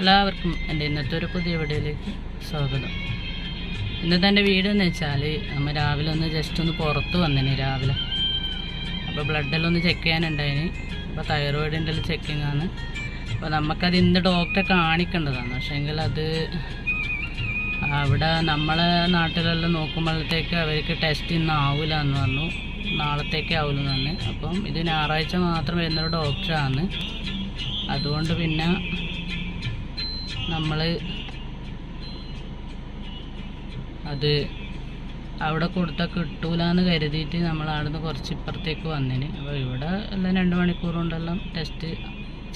എല്ലാവർക്കും എന്റെ ഇന്നത്തെ ഒരു പുതിയ വീഡിയോയിലേക്ക് സ്വാഗതം. ഇന്നത്തെ എന്റെ വീടെന്ന് വെച്ചാൽ നമ്മൾ രാവിലെ ഒന്ന് ജസ്റ്റ് ഒന്ന് പുറത്ത് വന്നിന് രാവിലെ. അപ്പോൾ ബ്ലഡെല്ലാം ഒന്ന് ചെക്ക് ചെയ്യാനുണ്ടായിന്. അപ്പോൾ തൈറോയിഡിന്റെ ചെക്കിംഗ് ആണ്. അപ്പോൾ നമുക്കത് ഇന്ന് ഡോക്ടറെ കാണിക്കേണ്ടതാണ്. പക്ഷേങ്കിൽ അത് അവിടെ നമ്മളെ നാട്ടിലെല്ലാം നോക്കുമ്പോഴത്തേക്ക് അവർക്ക് ടെസ്റ്റ് ഇന്ന് ആവില്ല എന്ന് പറഞ്ഞു. നാളത്തേക്കേ ആവില്ല എന്ന് പറഞ്ഞു. അപ്പം ഇത് ഞായറാഴ്ച മാത്രം വരുന്നൊരു ഡോക്ടറാണ് അതുകൊണ്ട് പിന്നെ നമ്മൾ അത് അവിടെ കൊടുത്താൽ കിട്ടൂല എന്ന് കരുതിയിട്ട് നമ്മൾ അവിടുന്ന് കുറച്ച് ഇപ്പുറത്തേക്ക് വന്നിന്. അപ്പോൾ ഇവിടെ എല്ലാം രണ്ട് മണിക്കൂർ കൊണ്ടെല്ലാം ടെസ്റ്റ്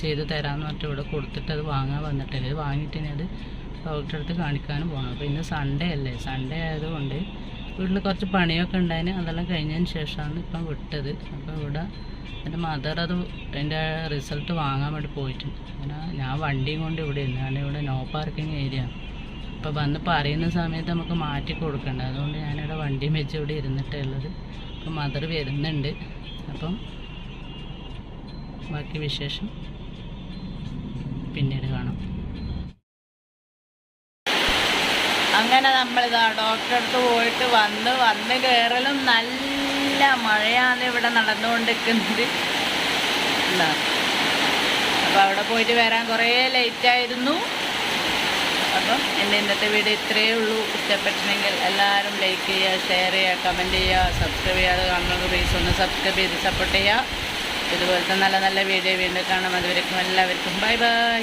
ചെയ്ത് തരാമെന്ന് പറഞ്ഞിട്ട് ഇവിടെ കൊടുത്തിട്ട് അത് വാങ്ങാൻ വന്നിട്ടില്ല? ഇത് വാങ്ങിയിട്ട് ഇനി അത് ഡോക്ടറെ അടുത്ത് കാണിക്കാനും പോകണം അപ്പോൾ ഇന്ന് സൺഡേ അല്ലേ? സൺഡേ ആയതുകൊണ്ട് വീട്ടിൽ കുറച്ച് പണിയൊക്കെ ഉണ്ടായിന് അതെല്ലാം കഴിഞ്ഞതിന് ശേഷമാണ് ഇപ്പം വിട്ടത്. അപ്പോൾ ഇവിടെ എന്റെ മദർ അത് അതിന്റെ റിസൾട്ട് വാങ്ങാൻ വേണ്ടി പോയിട്ടുണ്ട്. അങ്ങനെ ഞാൻ വണ്ടിയും കൊണ്ട് ഇവിടെ ഇല്ല കാരണം ഇവിടെ നോ പാർക്കിംഗ് ഏരിയ അപ്പോൾ വന്ന് പറയുന്ന സമയത്ത് നമുക്ക് മാറ്റി കൊടുക്കണ്ട. അതുകൊണ്ട് ഞാനിവിടെ വണ്ടിയും വെച്ച് ഇവിടെ ഇരുന്നിട്ടേ ഉള്ളത്. അപ്പം മദർ വരുന്നുണ്ട്. അപ്പം ബാക്കി വിശേഷം പിന്നീട് കാണാം. അങ്ങനെ നമ്മളിതാ ഡോക്ടറെ അടുത്ത് പോയിട്ട് വന്ന് വന്ന് കയറലും നല്ല മഴയാണ് ഇവിടെ നടന്നുകൊണ്ടിരിക്കുന്നത്. അപ്പോൾ അവിടെ പോയിട്ട് വരാൻ കുറേ ലേറ്റ് ആയിരുന്നു അപ്പം എന്റെ ഇന്നത്തെ വീഡിയോ ഇത്രയേ ഉള്ളൂ. ഇഷ്ടപ്പെട്ടിട്ടുണ്ടെങ്കിൽ എല്ലാവരും ലൈക്ക് ചെയ്യുക ഷെയർ ചെയ്യുക കമന്റ് ചെയ്യുക സബ്സ്ക്രൈബ് ചെയ്യാതെ കാണുന്നത് പ്ലീസ് ഒന്ന് സബ്സ്ക്രൈബ് ചെയ്ത് സപ്പോർട്ട് ചെയ്യുക. ഇതുപോലത്തെ നല്ല നല്ല വീഡിയോ വീണ്ടും കാണാം. അതുവരെക്കും എല്ലാവർക്കും. Bye bye.